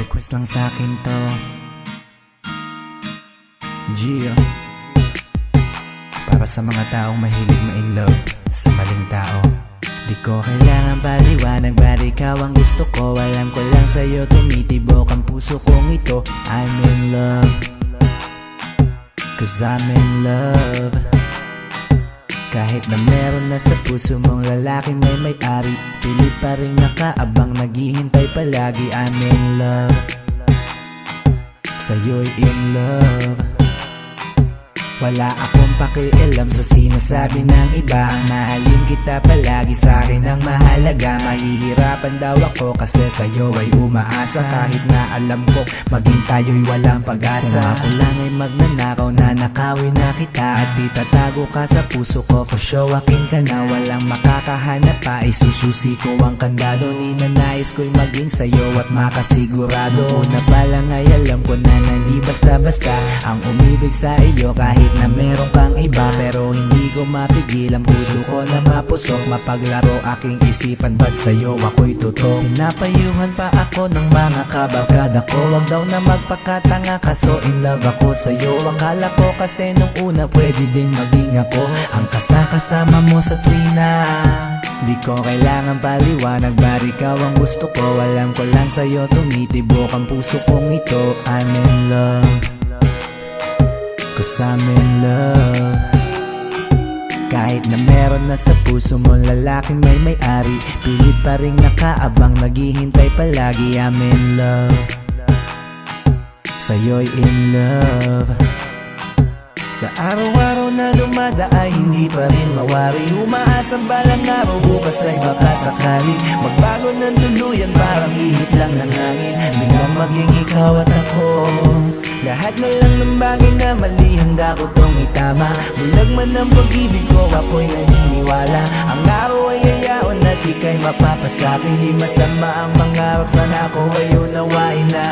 Request lang sa akin to. Gio. Para sa mga taong mahilig ma-in love Sa maling tao. Di ko kailangan paliwanag Ba't ikaw ang gusto ko. Alam ko lang sa'yo Tumitibok ang puso kong ito. I'm in love. Cause I'm in love kahit na meron na sa puso mong lalaki may may-ari. Pilit pa rin nakaabang naghihintay palagi. I'm in love. Sa'yo'y in love. Wala akong pakialam sa sinasabi ng iba? Mahalin kita palagi sa akin ang mahalaga. Mahihirapan daw ako kasi sa'yo ay umaasa. Kahit na alam ko maging tayo'y walang pag-asa. Kung ako lang ay magnanakaw na nakawin na kita. At itatago ka sa puso ko for sure akin ka na. Walang makakahanap pa isususi ko ang kandado. Ninanais ko'y maging sa'yo at makasigurado. Una pa lang ay alam ko na hindi basta-basta Ang umibig sa iyo. Kahit na meron kang iba. Pero hindi ko mapigil ang puso ko na mapusok. Mapaglaro aking isipan ba't sa'yo ako'y totoo Pinapayuhan pa ako ng mga kabarkada ko. Wag daw na magpakatanga kaso in love ako sa'yo. Akala ko kasi nung una pwede din maging ako. Ang kasakasama mo sa tuwina Di ko kailangan paliwanag. Bar ikaw ang gusto ko Alam ko lang sa'yo tumitibok ang puso kong ito. I'm in love Cause I'm in love kahit na meron na sa puso mo lalaki may may-ari Pilit pa rin nakaabang naghihintay palagi I'm in love. Sa'yo'y in love. Sa araw-araw na lumada ay hindi pa rin mawari. Umaasang balang araw bukas ay makasakali? Magbago ng tuluyan parang ihip lang ng hangin. Biglang maging ikaw at ako lahat na lang ng bagay na mali handa ko tong itama. Bulag man ang pag-ibig ko ako'y naniniwala. Ang araw ay ayaon at ika'y mapapasakin Di masama ang mangarap sana ako ay unawain na.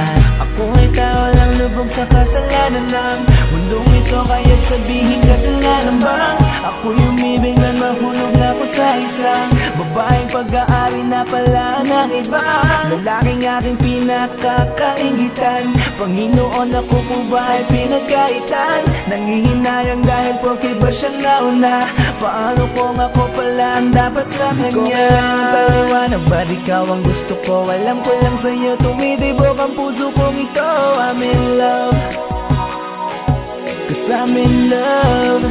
Ako ay tao lang lubog sa kasalanan ng Mundong ito kaya't sabihin kasalanan bang? Ako'y umibig na mahulog na ako sa isang Babaeng pag-aari na pala ng iba. Lalaking aking pinakakaingitan Panginoon ako po ba ay pinagkaitan? Nangihinayang dahil porke ba siyang nauna? Paano kung ako pala ang dapat sa kanya ko kailangan paliwanag ba't ikaw ang gusto ko? Alam ko lang sa'yo tumitibok ang puso kong ito I'm in love. Cause I'm in love.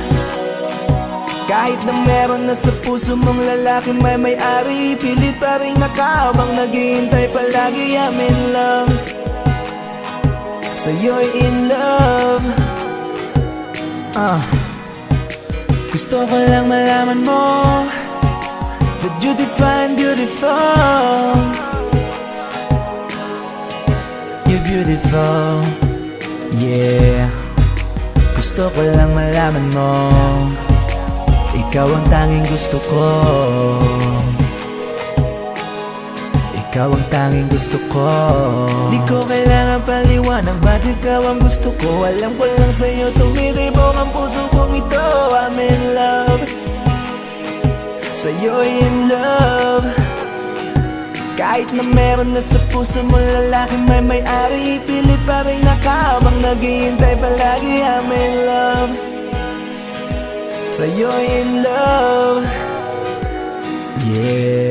Kahit na meron na sa puso mong lalaki may may-ari Pilit pa rin nakaabang naghihintay palagi. I'm in love Sa'yo'y in love. Ah. Gusto ko lang malaman mo That you define beautiful. You're beautiful Yeah. Gusto ko lang malaman mo. Ikaw ang tanging gusto ko Ikaw ang tanging gusto ko. Di ko kailangan paliwanag Ba't ikaw ang gusto ko? Alam ko lang sa'yo Tumitibok ang puso kong ito. I'm in love. Sa'yo'y in love. Kahit na meron na sa puso mo lalaki may may-ari Pilit pa rin nakabang naghihintay palagi. I'm in love. Sa'yo'y in love. Yeah